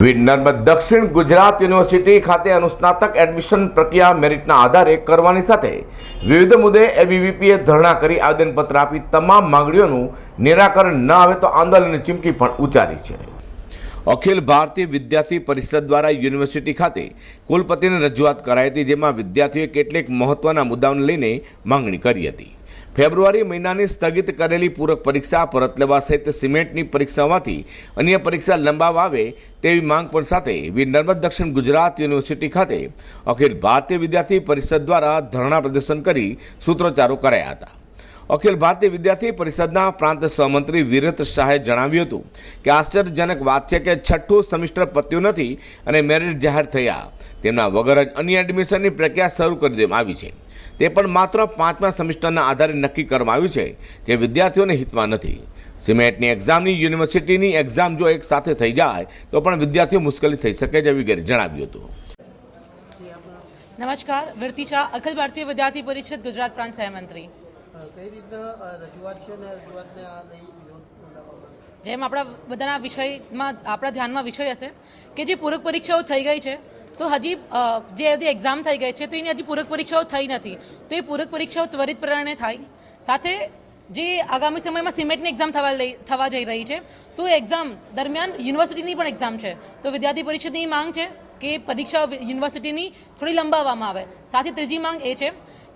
નર્મદ દક્ષિણ ગુજરાત યુનિવર્સિટી ખાતે અનુસ્નાતક એડમિશન પ્રક્રિયા મેરિટના આધારે કરવાની સાથે વિવિધ મુદ્દે એબીવીપીએ ધરણા કરી આવેદનપત્ર આપી તમામ માંગણીઓનું નિરાકરણ ન આવે તો આંદોલનની ચીમકી પણ ઉચ્ચારી છે. અખિલ ભારતીય વિદ્યાર્થી પરિષદ દ્વારા યુનિવર્સિટી ખાતે કુલપતિને રજૂઆત કરાઈ હતી, જેમાં વિદ્યાર્થીઓએ કેટલીક મહત્વના મુદ્દાઓને લઈને માંગણી કરી હતી. ફેબ્રુઆરી મહિનાની સ્થગિત કરેલી પૂરક પરીક્ષા પરત લેવા સહિત સિમેન્ટની પરીક્ષામાંથી અન્ય પરીક્ષા લંબાવવા આવે તેવી માંગ પણ સાથે વીર નર્મદ દક્ષિણ ગુજરાત યુનિવર્સિટી ખાતે અખિલ ભારતીય વિદ્યાર્થી પરિષદ દ્વારા ધરણા પ્રદર્શન કરી સૂત્રોચ્ચારો કરાયા હતા. અખિલ ભારતીય વિદ્યાર્થી પરિષદના પ્રાંત સહમંત્રી વિરત શાહે જણાવ્યું હતું કે આશ્ચર્યજનક વાત છે કે છઠ્ઠું સેમિસ્ટર પત્યું નથી અને મેરિટ જાહેર થયા. તેમના વગર જ અન્ય એડમિશનની પ્રક્રિયા શરૂ કરી દેવામાં આવી છે. તે પણ માત્ર પાંચમા સેમિસ્ટરના આધારે નક્કી કરવામાં આવ્યું છે જે વિદ્યાર્થીઓને હિતમાં નથી. સિમેન્ટની એક્ઝામની યુનિવર્સિટીની એક્ઝામ જો એક સાથે થઈ જાય, તો પણ વિદ્યાર્થીઓ મુશ્કેલી થઈ શકે છે વગેરે જણાવ્યું હતું. નમસ્કાર, વિરતી શાહ, અખિલ ભારતીય વિદ્યાર્થી પરિષદ ગુજરાત પ્રાંત સહમંત્રી. કઈ રીતના રજૂઆત છે અને રજૂઆતને આ લઈ જેમ આપણા બધાના વિષયમાં, આપણા ધ્યાનમાં વિષય હશે કે જે પૂરક પરીક્ષાઓ થઈ ગઈ છે, તો હજી જે હજી એક્ઝામ થઈ ગઈ છે, તો એની હજી પૂરક પરીક્ષાઓ થઈ નથી. તો એ પૂરક પરીક્ષાઓ ત્વરિત પ્રમાણે થાય. સાથે જે આગામી સમયમાં સિમેન્ટની એક્ઝામ થવા લઈ, થવા જઈ રહી છે, તો એક્ઝામ દરમિયાન યુનિવર્સિટીની પણ એક્ઝામ છે. તો વિદ્યાર્થી પરિષદની માંગ છે કે પરીક્ષા યુનિવર્સિટીની થોડી લંબાવવામાં આવે. સાથે ત્રીજી માંગ એ છે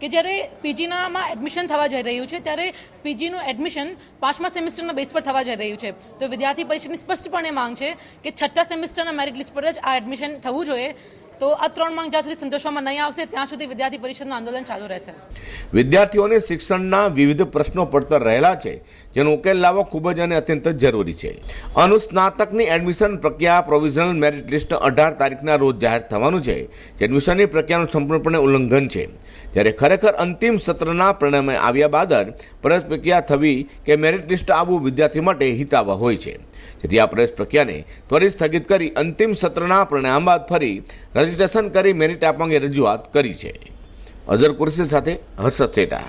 કે જ્યારે પીજીનામાં એડમિશન થવા જઈ રહ્યું છે, ત્યારે પીજીનું એડમિશન પાંચમા સેમિસ્ટરના બેઝ પર થવા જઈ રહ્યું છે. તો વિદ્યાર્થી પરિષદની સ્પષ્ટપણે માંગ છે કે છઠ્ઠા સેમિસ્ટરના મેરિટ લિસ્ટ પર જ આ એડમિશન થવું જોઈએ. તો આ ત્રણ માંગ જ્યાં સુધી સંતોષવામાં નહીં આવશે, ત્યાં સુધી વિદ્યાર્થી પરિષદનું આંદોલન ચાલુ રહેશે. વિદ્યાર્થીઓને શિક્ષણના વિવિધ પ્રશ્નો પડતર રહેલા છે, જેનો ઉકેલ લાવવો ખૂબ જ અને અત્યંત જરૂરી છે. અનુસ્નાતકની એડમિશન પ્રક્રિયા પ્રોવિઝનલ મેરિટ લિસ્ટ અઢાર તારીખના રોજ જાહેર થવાનું છે, જે એડમિશનની પ્રક્રિયાનું સંપૂર્ણપણે ઉલ્લંઘન છે. જ્યારે ખરેખર અંતિમ સત્રના પરિણામે આવ્યા બાદ જ પ્રવેશ પ્રક્રિયા થવી કે મેરિટ લિસ્ટ આવવું વિદ્યાર્થીઓ માટે હિતાવહ હોય છે. જેથી આ પ્રવેશ પ્રક્રિયાને ત્વરિત સ્થગિત કરી અંતિમ સત્રના પરિણામ બાદ ફરી રજીસ્ટ્રેશન કરી મેરિટ આપવા અંગે રજૂઆત કરી છે. અઝર કુરશી સાથે હર્ષદ સેટા.